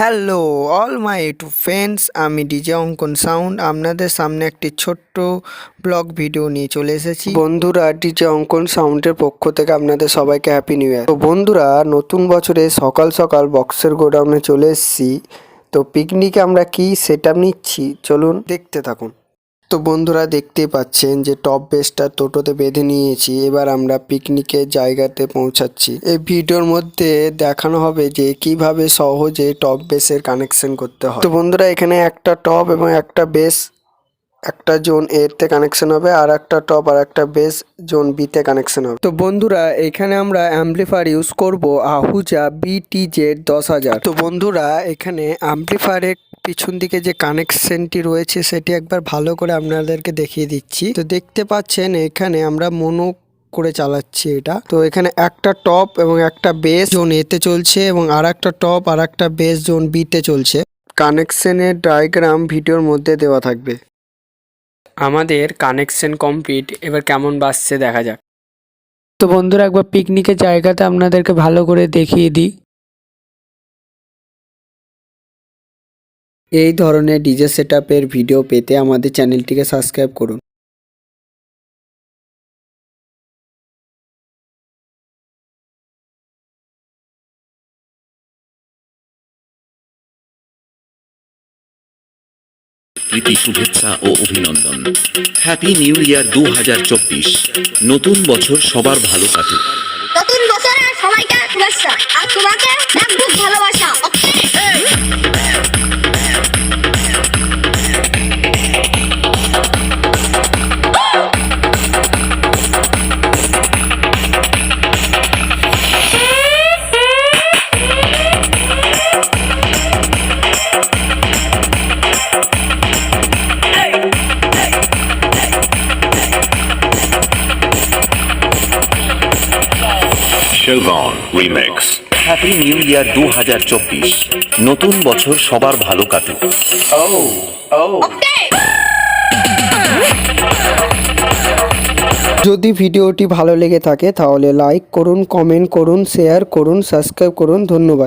Hello all my to friends আমি DJ Ankan sound আপনাদের সামনে একটি ছোট্ট ব্লগ ভিডিও নিয়ে চলে এসেছি। বন্ধুরা ডিজে অঙ্কন সাউন্ডের পক্ষ থেকে আপনাদের সবাইকে হ্যাপি নিউ ইয়ার তো বন্ধুরা, নতুন বছরে সকাল সকাল বক্সের গোডাউনে চলে এসেছি। তো পিকনিকে আমরা কি সেট নিচ্ছি? চলুন দেখতে থাকুন। তো বন্ধুরা দেখতেই পাচ্ছেন যে টপ বেসটা টোটোতে বেঁধে নিয়েছি। এবার আমরা পিকনিকের জায়গাতে পৌঁছাচ্ছি। এই ভিডিওর মধ্যে দেখানো হবে যে কীভাবে সহজে টপ বেসের কানেকশন করতে হয়। তো বন্ধুরা এখানে একটা টপ এবং একটা বেস একটা জোন এতে কানেকশন হবে আর একটা টপ আর একটা বেস জোন বিতে কানেকশন হবে। তো বন্ধুরা, এখানে আমরা অ্যাম্পলিফায়ার ইউজ করব আহুজা বিটি জেড দশ হাজার। তো বন্ধুরা, এখানে অ্যাম্পলিফায়ারের পিছন দিকে যে কানেকশনটি রয়েছে, সেটি একবার ভালো করে আপনাদেরকে দেখিয়ে দিচ্ছি। তো দেখতে পাচ্ছেন, এখানে আমরা মনো করে চালাচ্ছি এটা। তো এখানে একটা টপ এবং একটা বেস জোন এতে চলছে এবং আর একটা টপ আর একটা বেস জোন বিতে চলছে কানেকশনের ডায়াগ্রাম ভিডিওর মধ্যে দেওয়া থাকবে। আমাদের কানেকশন কমপ্লিট এবার কেমন বাসছে দেখা যাক। তো বন্ধুরা একবার পিকনিকের জায়গাতে আপনাদেরকে ভালো করে দেখিয়ে দিই। এই ধরনের ডিজে সেট ভিডিও পেতে আমাদের চ্যানেলটিকে সাবস্ক্রাইব করুন। প্রীতি, শুভেচ্ছা ও অভিনন্দন। হ্যাপি নিউ ইয়ার দু হাজার চব্বিশ। নতুন বছর সবার ভালো কাটুক। নতুন সবাইকে শুভেচ্ছা আর তোমাকে Remix. হ্যাপি নিউ ইয়ার দু হাজার চব্বিশ। নতুন বছর সবার ভালো কাটুক। যদি ভিডিওটি ভালো লেগে থাকে তাহলে লাইক করুন কমেন্ট করুন শেয়ার করুন সাবস্ক্রাইব করুন ধন্যবাদ।